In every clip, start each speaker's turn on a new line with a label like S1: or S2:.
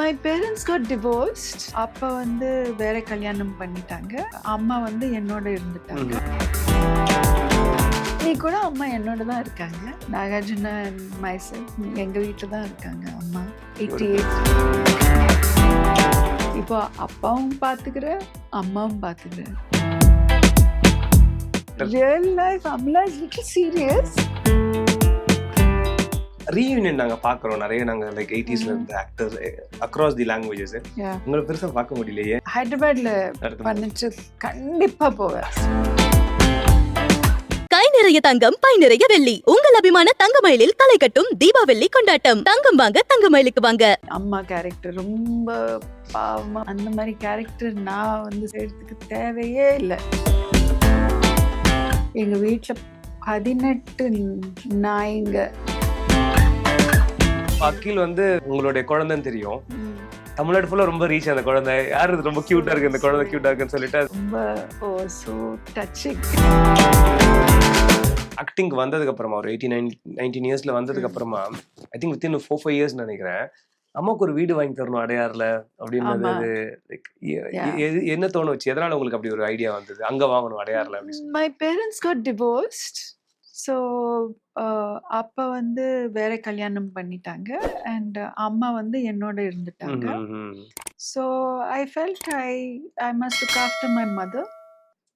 S1: My parents got divorced. அப்பா வந்து வேற கல்யாணம் பண்ணிட்டாங்க. அம்மா வந்து என்னோட இருந்துட்டாங்க. நீ கூட அம்மா என்னோட தான் இருக்காங்க. நாகார்ஜுனா அண்ட் மைசல் எங்க வீட்டில் தான் இருக்காங்க அம்மா. எயிட்டி எயிட் இப்போ அப்பாவும் பார்த்துக்கிற அம்மாவும் பார்த்துக்கிற real life Amala is little serious
S2: reunion நாங்க பாக்குறோம் நிறைய நாங்க லைக் எயிட்டிஸ்ல இருந்த ஆக்டர்ஸ் அக்ராஸ் தி லாங்குவேஜஸ். உங்களை பெருசா பார்க்க முடியலையே.
S1: ஹைதராபாத்ல பண்ணிட்டு கண்டிப்பா போவேன்.
S3: கை நிறைய தங்கம் பை நிறைய வெள்ளி. உங்கள் அபிமான தங்கமயிலில் களை கட்டும் தீபாவளி கொண்டாட்டம். தங்கம் வாங்க தங்கமயிலுக்கு வாங்க.
S1: அம்மா கேரக்டர் ரொம்ப பாவமா. அந்த மாதிரி கேரக்டர் நான் வந்து செய்யறதுக்கு தேவையே இல்லை. எங்க வீட்ல பதினெட்டு நாய்ங்க.
S2: அகில் வந்து உங்களுடைய குழந்தைன்னு தெரியும். தமிழ்நாடு ஃபுல்லா ரொம்ப ரீச் அந்த குழந்தை. யார் இது ரொம்ப கியூட்டா இருக்கு? இந்த குழந்தை கியூட்டா இருக்குன்னு சொல்லிட்டு.
S1: ரொம்ப ஓ ஸோ டச்சிங்
S2: ஆக்டிங் வந்ததுக்கு அப்புறமா ஒரு எயிட்டி நைன் நைன்டீன் இயர்ஸ்ல வந்ததுக்கு அப்புறமா I think within four five years நினைக்கிறேன். அம்மாவுக்கு ஒரு வீடு வாங்கி தரணும் அடையாறுல அப்படின்னு. லைக். என்ன தோணு வச்சு எதனால உங்களுக்கு அப்படி ஒரு ஐடியா வந்தது? அங்க வாங்கணும் அடையாறுல
S1: my parents got divorced. So அப்பா வந்து வேற கல்யாணம் பண்ணிட்டாங்க அண்ட் அம்மா வந்து என்னோட இருந்துட்டாங்க
S2: ம், ம், ம்.
S1: So I felt I I must look after my mother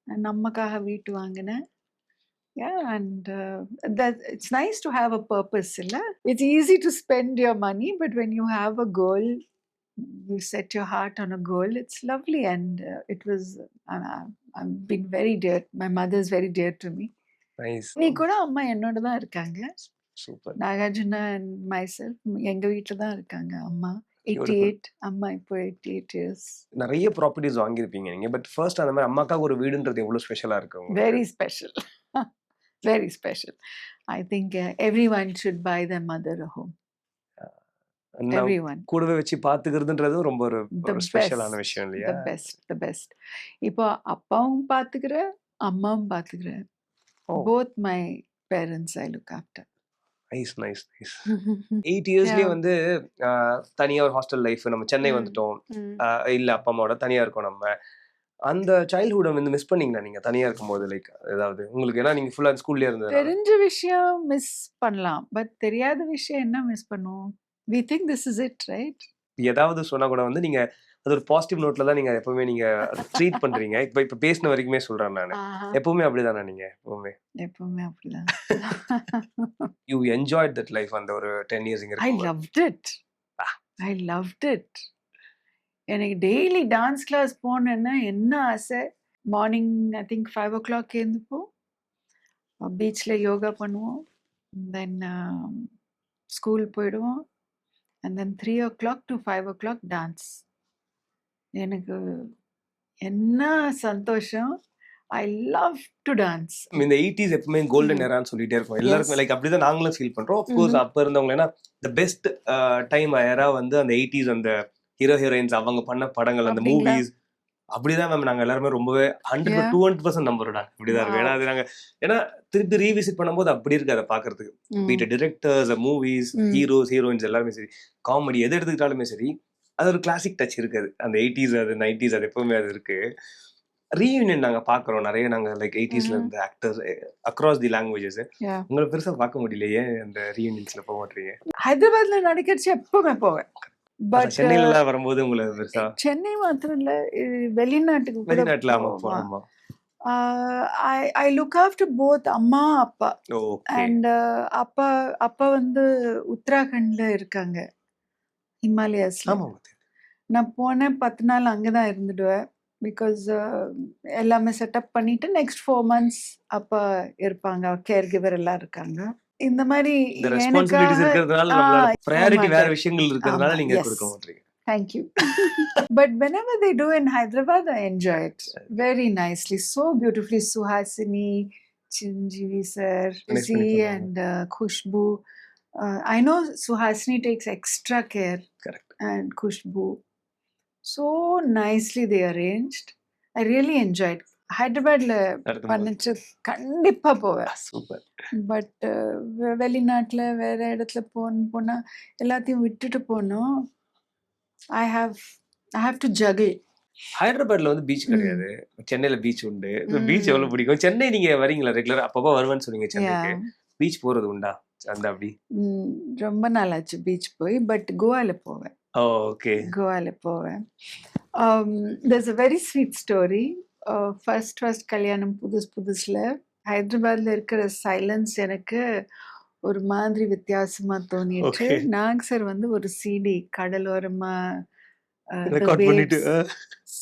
S1: and அம்மாக்காக வீட்டு வாங்கினேன் Yeah, and uh, that it's nice to have a purpose, illa? It's easy to spend your money, but when you have a goal, you set your heart on a goal. It's lovely, and uh, it was. Uh, I've been very dear. My mother is very dear to me. நீ கூட அம்மா என்னோட தான் இருக்காங்க.
S2: Super.
S1: Nagarjuna and myself எங்க வீட்டில் தான் இருக்காங்க அம்மா. எயிட்டி. எயிட் அம்மா இப்போ எயிட்டி எயிட் இயர்ஸ்.
S2: நிறைய ப்ராப்பர்ட்டிஸ் வாங்கியிருப்பீங்க நீங்க. பட் ஃபர்ஸ்ட் அந்த மாதிரி அம்மாக்காக ஒரு வீடுன்றது எவ்வளவு ஸ்பெஷலா இருக்கு உங்களுக்கு?
S1: very special. Very special. I think uh, everyone should buy their mother a home.
S2: நான்
S1: everyone.
S2: கூடவே வச்சு பாத்துக்கிறதுன்றதும் ரொம்ப ஒரு ஸ்பெஷலான விஷயம் இல்லையா?
S1: Best. The best. இப்போ அப்பாவும் பார்த்துக்கிற அம்மாவும் பார்த்துக்கிற Both my parents i look after.
S2: Nice nice nice eight இயர்ஸ்லயே. வந்து தனியா ஒரு ஹாஸ்டல் லைஃப் நம்ம சென்னை. வந்துட்டோம். இல்ல அப்பா அம்மாவோட தனியா இருக்கோம் நம்ம. அந்த சைல்ட்ஹுட்டை வந்து மிஸ் பண்ணீங்களா நீங்க? தனியா இருக்கும்போது லைக் ஏதாவது? உங்களுக்கு ஏன்னா நீங்க ஃபுல்லா ஸ்கூல்லே இருந்தது
S1: தெரிஞ்ச விஷயம் மிஸ் பண்ணலாம். பட் தெரியாத விஷயம் என்ன மிஸ் பண்ணுவோம் we think this is it right
S2: ஏதாவது சொன்னா கூட வந்து நீங்க அது ஒரு பாசிட்டிவ் நோட்ல தான் நீங்க எப்பவுமே நீங்க ட்ரீட் பண்றீங்க. இப்ப இப்ப பேசின வரைக்குமே சொல்றேன் நான். எப்பவுமே அப்படிதானே நீங்க? எப்பவுமே.
S1: எப்பவுமே அப்படிதான்
S2: யூ என்ஜாய்ட் தட் லைஃப் அந்த ஒரு ten years
S1: I. Loved it I loved it எனக்கு டெய்லி டான்ஸ் கிளாஸ் போனேன்னா என்ன ஆசை? Morning I think five o'clock எழுந்துப்போம் பீச்சில் யோகா பண்ணுவோம். தென் ஸ்கூல் போயிடுவோம். And then three o'clock to five o'clock dance எனக்கு என்ன சந்தோஷம் ஐ லவ் டு டான்ஸ்
S2: இந்த எயிட்டிஸ் எப்பவுமே கோல்டன். எரான்னு சொல்லிட்டே இருக்கோம் எல்லாருக்கும். லைக் அப்படிதான் நாங்களும் ஃபீல் பண்றோம் கோர்ஸ்
S1: Mhm.
S2: அப்ப இருந்தவங்க ஏன்னா த பெஸ்ட் டைம் எரா வந்து அந்த எயிட்டிஸ் அந்த ஹீரோ ஹீரோயின்ஸ் அவங்க பண்ண படங்கள் அந்த? மூவிஸ் அப்படிதான் மேம் நாங்க எல்லாருமே ரொம்பவே ஹண்ட்ரட். டூ ஹண்ட்ரட் பர்சன்ட் நம்புறோம் இப்படிதான் இருக்கும் ஏன்னா அது நாங்க ஏன்னா திருப்பி ரீவிசிட் பண்ணும்போது அப்படி இருக்கு அதை பாக்குறதுக்கு வீட்டு டிரெக்டர்ஸ் மூவிஸ். ஹீரோஸ் ஹீரோயின்ஸ் எல்லாருமே சரி காமெடி எது எடுத்துக்கிட்டாலுமே சரி அது ஒரு கிளாசிக் டச் இருக்குது. அந்த எயிட்டிஸ் அது நைன்டிஸ் அது எப்பவுமே அது இருக்கு. ரீயூனியன் நாங்க பாக்குறோம். நிறைய நாங்க லைக் எயிட்டிஸ்ல. இருந்த ஆக்டர்ஸ் அக்ராஸ் தி லாங்குவேஜஸ். உங்களை பெருசா பார்க்க முடியலையே அந்த ரீயூனியன்ஸ்ல போக மாட்டீங்க?
S1: ஹைதராபாத்ல நடிக்கிறச்சு எப்பவுமே போவேன். பட்
S2: சென்னையில வரும்போது உங்களை பெருசா
S1: சென்னை மாத்திரம் இல்ல வெளிநாட்டுக்கு
S2: வெளிநாட்டுல ஆமா. போனோமா
S1: I I look after both அம்மா அப்பா. அண்ட் அப்பா அப்பா வந்து உத்தராகண்ட்ல இருக்காங்க. ஹிமாலயாஸ்ல நான் போனேன் பத்து நாள் அங்கதான் இருந்துடுவேன் பிகாஸ் எல்லாமே செட்டப் பண்ணிட்டு நெக்ஸ்ட் ஃபோர் மந்த்ஸ் அப்பா இருப்பாங்க கேர் கிவர் எல்லாம் இருக்காங்க இந்த மாதிரி எனக்காக
S2: வேற விஷயங்கள் இருக்கிறதுனால நீங்க. கொடுக்க மாட்டீங்க
S1: Thank you. but whenever they do in Hyderabad, I enjoy it very nicely. So beautifully. Suhasini, Chinjivi sir, Z and uh, Khushbu. Uh, I know Suhasini takes extra care
S2: Correct.
S1: and Khushbu. So nicely they arranged. I really enjoyed. ஹைதராபாத்ல பண்ணிட்டு கண்டிப்பா போவேன்
S2: super
S1: but வெளிநாட்டில் வேற இடத்துல போன போனால் எல்லாத்தையும் விட்டுட்டு போனோம் I have I have to juggle.
S2: ஹைதராபாத்ல வந்து பீச் கிடையாது சென்னையில பீச் உண்டு பீச். எவ்வளவு பிடிக்கும் சென்னை நீங்க வரீங்களா ரெகுலரா அப்பப்போ வருவேன்னு சொன்னீங்க சென்னைக்கு. பீச் போறது உண்டா அந்த அப்படி?
S1: ரொம்ப நாள் ஆச்சு பீச் போய் பட் கோவால போவேன்.
S2: ஓகே.
S1: கோவால போவேன். there's a very sweet story. uh, first first கல்யாணம் புதுசு புதுசுல. ஹைதராபாத்ல இருக்கிற சைலன்ஸ் எனக்கு ஒரு மாதிரி வித்தியாசமா தோணிட்டு. நாங் சார் வந்து ஒரு சிடி கடலோரமா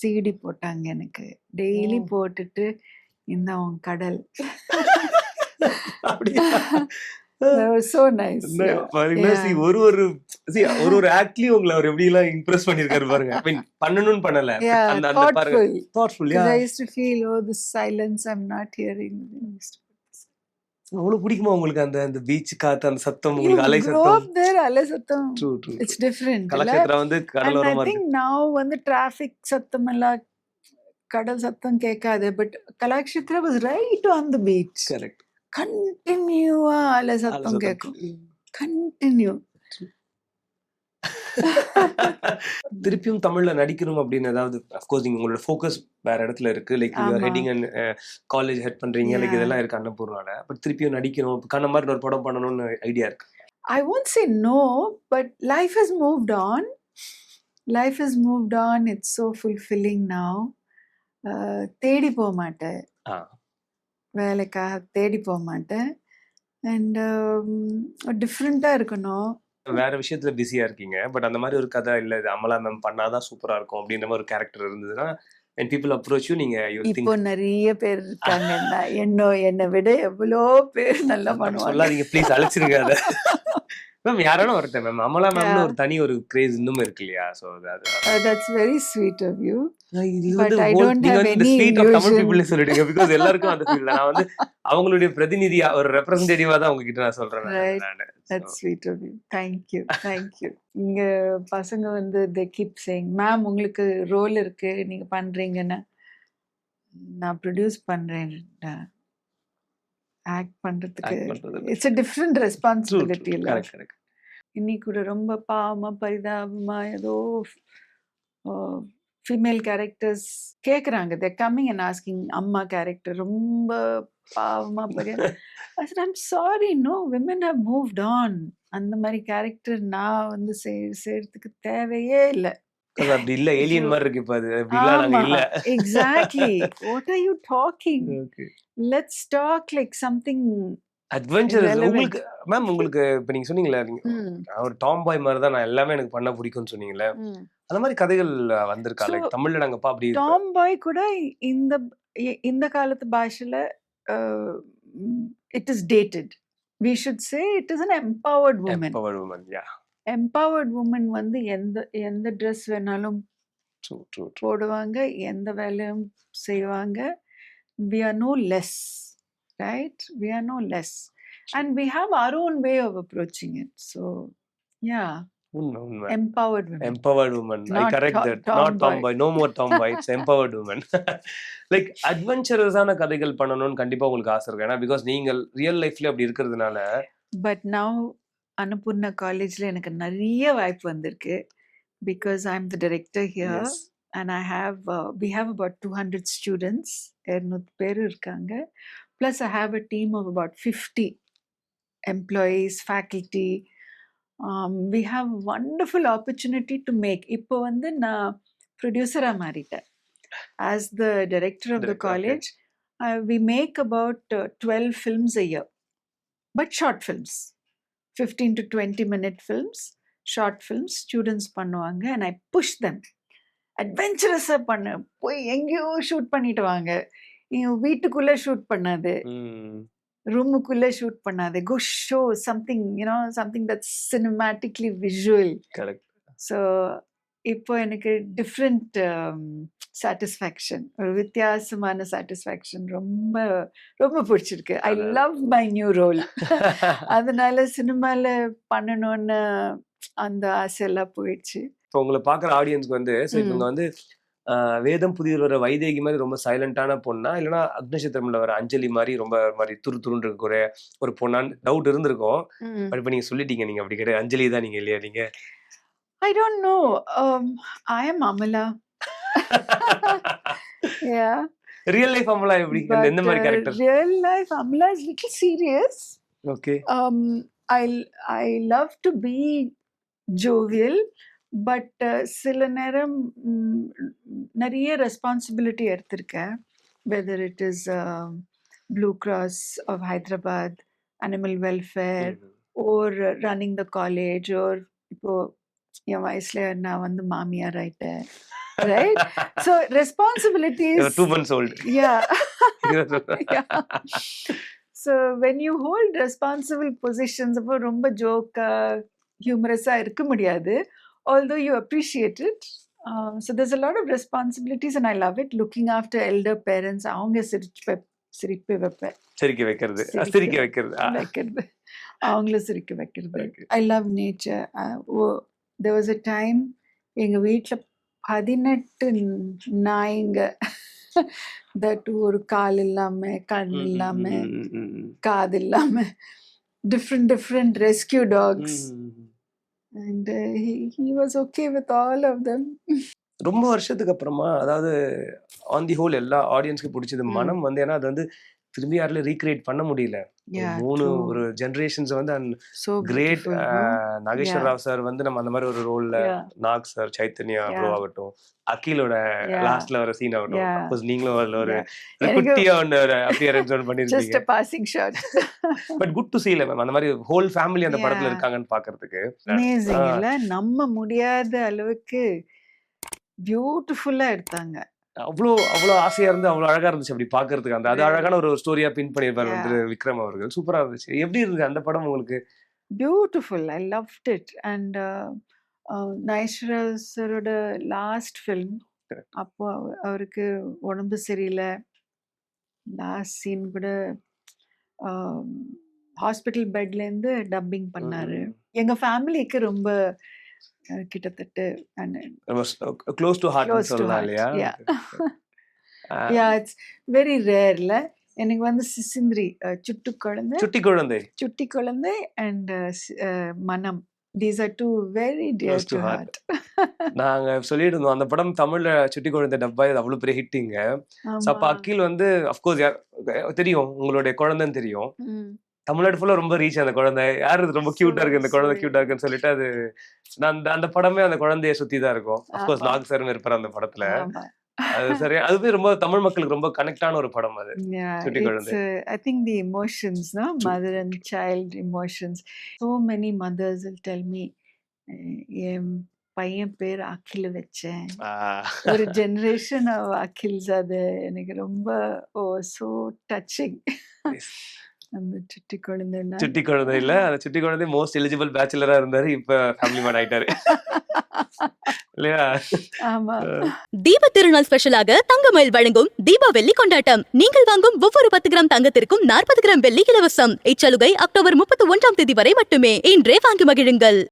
S1: சிடி போட்டாங்க எனக்கு. டெய்லி. போட்டுட்டு இந்த கடல்.
S2: அப்படியா? ஒரு ஒரு see, ஒரு ஒரு ஆக்ட்லயும் உங்களை அவர் எப்படி எல்லாம் இம்ப்ரெஸ் பண்ணிருக்காரு பாருங்க. ஐ மீன் பண்ணணும்னு பண்ணல. அந்த அந்த பாருங்க
S1: thoughtful.
S2: Thoughtful
S1: because I used to feel this silence I'm not hearing. I used to
S2: அவ்வளவு பிடிக்குமா உங்களுக்கு அந்த அந்த பீச் காத்து அந்த சத்தம் உங்களுக்கு அலை சத்தம்?
S1: there அலை சத்தம்.
S2: ட்ரூ ட்ரூ
S1: it's different இல்ல?
S2: கலாச்சேத்திரா வந்து கடலோரமா இருக்கு.
S1: வந்து traffic சத்தம் எல்லாம் கடல் சத்தம் கேட்காது. But Kalakshetra was right on the beach.
S2: Correct
S1: கண்டினியூவா அலை சத்தம் கேட்கும் கண்டினியூ
S2: திருப்பியும் தமிழ்ல நடிக்கணும் அப்படின்னு ஏதாவது அஃப்கோர்ஸ் நீங்க உங்களோட ஃபோக்கஸ் வேற இடத்துல இருக்கு like. Heading and college head பண்றீங்க லைக். இதெல்லாம் இருக்கு அன்னபூர்னால பட் திருப்பியும் நடிக்கணும் கண்ண மாதிரி ஒரு படம் பண்ணணும்னு ஐடியா இருக்கு
S1: won't say no, but life has moved on. Life has moved on. It's so fulfilling now. Uh, தேடி போக மாட்டேன். வேலைக்காக தேடி போக மாட்டேன். அண்ட் டிஃப்ரெண்ட்டாக இருக்கணும்.
S2: வேற விஷயத்துல பிஸியா இருக்கீங்க. பட் அந்த மாதிரி ஒரு கதை இல்ல இது அமலா மேம் பண்ணாதான் சூப்பரா இருக்கும் அப்படின்ற மாதிரி ஒரு கேரக்டர் இருந்ததுன்னா அண்ட் பீப்புள் அப்ரோச் யூ நீங்க
S1: இப்போ நிறைய பேர் இருக்காங்கன்னா என்ன என்னை விட எவ்வளோ பேர் நல்லா பண்ணுவாங்க.
S2: சொல்லாதீங்க ப்ளீஸ் அழைச்சிருங்க அதை. மேம் யாராலும் வரட்டேன் மேம் அமலா மேம்னு. ஒரு தனி ஒரு கிரேஸ் இன்னும் இருக்கு இல்லையா? ஸோ அது
S1: that's very sweet of you
S2: அவங்களுடைய பிரதிநிதியா ஒரு ரெப்ரசன்டேட்டிவா தான் உங்ககிட்ட நான் சொல்றேன்
S1: தேங்க்யூ தேங்க்யூ இங்க பசங்க வந்து தே கீப் சேயிங் மேம் உங்களுக்கு ரோல் இருக்கு. நீங்க பண்றீங்கன்னு. நான் ப்ரொடியூஸ் பண்றேன் ஆக்ட் பண்றதுக்கு. It's a different responsibility. இல்ல. இன்னைக்கு கூட ரொம்ப பாவமா பரிதாபமா ஏதோ ஃபீமேல் கேரக்டர்ஸ் கேக்குறாங்க தே கம்மிங் அண்ட் ஆஸ்கிங் அம்மா கேரக்டர் ரொம்ப பாவமா பரியா I'm sorry no women have moved on அந்த மாதிரி கேரக்டர் நான் வந்து செய்- செய்யறதுக்கு தேவையே இல்லை
S2: அது அப்படி இல்ல ஏலியன் மாதிரி இருக்கு இப்ப அது. நாங்க இல்ல.
S1: Exactly what are you talking. Let's talk like something
S2: adventure. உங்களுக்கு மேம் உங்களுக்கு இப்ப நீங்க சொன்னீங்களே ஒரு டாம் பாய் மாதிரி தான் நான் எல்லாமே எனக்கு பண்ண பிடிக்கும்னு சொன்னீங்களே அந்த மாதிரி கதைகள் வந்திருக்கா? லைக் தமிழ்ல நாங்க பா அப்படி
S1: டாம் பாய் கூட இந்த இந்த காலத்து பாஷையில it is dated we should say it is an empowered woman
S2: empowered woman yeah.
S1: Empowered woman வந்து எந்த எந்த ட்ரெஸ் வேணாலும் போடுவாங்க எந்த வேலையும் செய்வாங்க. We are no less right we are no less and we have our own way of approaching it. So yeah.
S2: உண்மை உண்மை.
S1: Empowered women.
S2: Empowered woman i
S1: Not
S2: correct
S1: to-
S2: that. not tom
S1: boy.
S2: boy no more tom boy it's empowered woman like அட்வென்ச்சரஸான கதைகள் பண்ணணும்னு கண்டிப்பா உங்களுக்கு ஆசை இருக்கு ஏன்னா because நீங்கள் ரியல் லைஃப்ல அப்படி இருக்கிறதுனால
S1: பட் நவ் அன்னபூர்ணா காலேஜில் எனக்கு நிறைய வாய்ப்பு வந்திருக்கு. Because I am the director here and I have we have about two hundred students இரநூறு பேர் இருக்காங்க. Plus I have a team of about fifty employees faculty we have wonderful opportunity to make இப்போ வந்து நான் ப்ரொடியூசராக மாறிட்டேன். As the director of the. College we make about twelve films a year. But short films fifteen to twenty minute films short films students பண்ணுவாங்க. And I push them அட்வென்ச்சரஸாக பண்ண. போய் எங்கேயோ ஷூட் பண்ணிட்டு வாங்க. என் வீட்டுக்குள்ளே ஷூட் பண்ணாது. ரூமுக்குள்ளே ஷூட் பண்ணாது. Go show something you know something that cinematically visual
S2: correct
S1: so இப்போ எனக்கு டிஃப்ரெண்ட் சாட்டிஸ்ஃபேக்ஷன் ஒரு வித்தியாசமான சாட்டிஸ்ஃபேக்ஷன் ரொம்ப ரொம்ப பிடிச்சிருக்கு. I. Love my new role அதனால சினிமால பண்ணணும்னு அந்த ஆசையெல்லாம் போயிடுச்சு.
S2: இப்போ உங்களை பார்க்குற ஆடியன்ஸ்க்கு வந்து ஸோ. இவங்க வந்து வேதம் புதியர் வர வைதேகி மாதிரி ரொம்ப சைலண்டான பொண்ணா? இல்லைன்னா அக்னசத்திரம்ல வர அஞ்சலி மாதிரி ரொம்ப ஒரு மாதிரி துரு துருன்னு இருக்கக்கூடிய ஒரு பொண்ணான்னு டவுட் இருந்திருக்கும். பட் இப்போ நீங்க சொல்லிட்டீங்க நீங்க அப்படி கிடையாது. அஞ்சலி தான் நீங்க இல்லையா நீங்க
S1: I don't know. Um, I am Amala. yeah.
S2: Real life Amala எப்படி இந்த
S1: But
S2: எந்த மாதிரி
S1: uh,
S2: character
S1: real life Amala is little serious.
S2: Okay
S1: Um, I I love to be jovial, but uh, சில நேரம் ம், நிறைய ரெஸ்பான்சிபிலிட்டி எடுத்திருக்கேன் whether it is blue cross of Hyderabad animal welfare or running the college or இப்போ என் வயசுல நான் வந்து மாமியார் ஆயிட்டேன். Right so responsibilities
S2: two months old
S1: yeah Yeah. So when you hold responsible positions அப்போ ரொம்ப ஜோக்கா ஹியூமரஸாக இருக்க முடியாது. Although you appreciate it so there's a lot of responsibilities and I love it. Looking after elder parents அவங்க சிரிச்சு சிரிப்பு வைப்பேன்.
S2: சிரிக்க வைக்கிறது.
S1: சிரிக்க
S2: வைக்கிறது.
S1: வைக்கிறது. அவங்கள சிரிக்க வைக்கிறது. I love nature there was a time எங்க வீட்ல பதினெட்டு நாய்ங்க தட் ஒரு கால் இல்லாம கண் இல்லாம. காது இல்லாம different different rescue dogs. And he was okay with all of them
S2: ரொம்ப வருஷத்துக்கு அப்புறமா அதாவது ஆன் தி ஹோல் எல்லா ஆடியன்ஸ்க்கு பிடிச்சது. மனம் வந்து ஏன்னா அது வந்து திரும்பி யாரால ரீக்ரியேட் பண்ண முடியல மூணு ஒரு ஜெனரேஷன்ஸ் வந்து
S1: so
S2: great Nageswar. Rao sir வந்து நம்ம அந்த மாதிரி ஒரு ரோல்ல நாக் சார் சைத்தன்யா ப்ரோ. ஆகட்டும் அகிலோட. லாஸ்ட்ல வர சீன் ஆகட்டும். Course நீங்களும் அதுல ஒரு குட்டியா ஒன்று ஒரு அப்பியரன்ஸ் ஒன்று பண்ணிருக்கீங்க
S1: a passing shot
S2: but good to சீல மேம் அந்த மாதிரி ஹோல் ஃபேமிலி அந்த படத்துல. இருக்காங்கன்னு பாக்குறதுக்கு.
S1: அமேசிங். இல்ல? நம்ப முடியாத அளவுக்கு பியூட்டிஃபுல்லா எடுத்தாங்க.
S2: அவ்வளோ அவ்வளோ ஆசையா இருந்து அவ்வளோ அழகா இருந்துச்சு அப்படி பாக்குறதுக்கு. அந்த அது. அழகான ஒரு ஸ்டோரியா பின் பண்ணியிருப்பாரு. வந்து விக்ரம் அவர்கள். சூப்பரா இருந்துச்சு. எப்படி இருந்துச்சு அந்த படம் உங்களுக்கு?
S1: Beautiful I loved it and நைஸ்வரோட last film. அப்போ அவ- அவருக்கு உடம்பு சரியில்லை. லாஸ்ட் சீன் கூட ஹாஸ்பிட்டல் பெட்லேருந்து டப்பிங் பண்ணாரு. எங்க ஃபேமிலிக்கு ரொம்ப கிட்டத்தட்ட
S2: க்ளோஸ் டு ஹார்ட் சொல்லலாம் இல்லையா?
S1: யா இட்ஸ் வெரி ரேர்ல எனக்கு வந்து சிசிந்திரி சுட்டு குழந்தை
S2: சுட்டி குழந்தை.
S1: சுட்டி குழந்தை அண்ட் மனம். These are two very dear to. Heart
S2: நாங்க சொல்லிட்டு இருந்தோம் அந்த படம் தமிழ்ல சுட்டி குழந்தை டப்பாய் அது அவ்வளவு பெரிய ஹிட்டிங்க அப்ப அகில் வந்து அஃப்கோர்ஸ் தெரியும் உங்களுடைய குழந்தைன்னு தெரியும். தமிழ்நாடு ஃபுல்லா ரொம்ப ரீச் அந்த குழந்தை. யார் இது ரொம்ப கியூட்டா இருக்கு? இந்த குழந்தை. கியூட்டா இருக்குன்னு சொல்லிட்டு அது நான் அந்த அந்த படமே அந்த குழந்தைய சுத்தி தான் இருக்கும். அஃப்கோர்ஸ். நாக் சாரும் இருப்பார் அந்த படத்துல. அது சரியா அதுவே ரொம்ப தமிழ் மக்களுக்கு ரொம்ப கனெக்டான ஒரு படம் அது. சுட்டி குழந்தை.
S1: ஐ திங்க் தி எமோஷன்ஸ் தான். Mother and child emotions so many mothers will tell me என் பையன் பேர் அகில் வச்சேன். ஒரு ஜெனரேஷன் ஆஃப் அகில்ஸ் அது எனக்கு ரொம்ப ஓ ஸோ டச்சிங். அந்த சுட்டி குழந்தைன்னா?
S2: சுட்டி குழந்தை இல்ல. அந்த சுட்டி குழந்தை மோஸ்ட் எலிஜிபிள் பேச்சுலரா இருந்தாரு. இப்ப ஃபேமிலி மேன் ஆயிட்டாரு. இல்லையா?
S1: ஆமா.
S3: தீப திருநாள் ஸ்பெஷலாக தங்கமயில் வழங்கும் தீபாவளி கொண்டாட்டம். நீங்கள் வாங்கும் ஒவ்வொரு பத்து கிராம் தங்கத்திற்கும் நாற்பது கிராம் வெள்ளி இலவசம். இச்சலுகை அக்டோபர் முப்பத்தி ஒன்றாம் தேதி வரை மட்டுமே. இன்றே வாங்கி மகிழுங்கள்.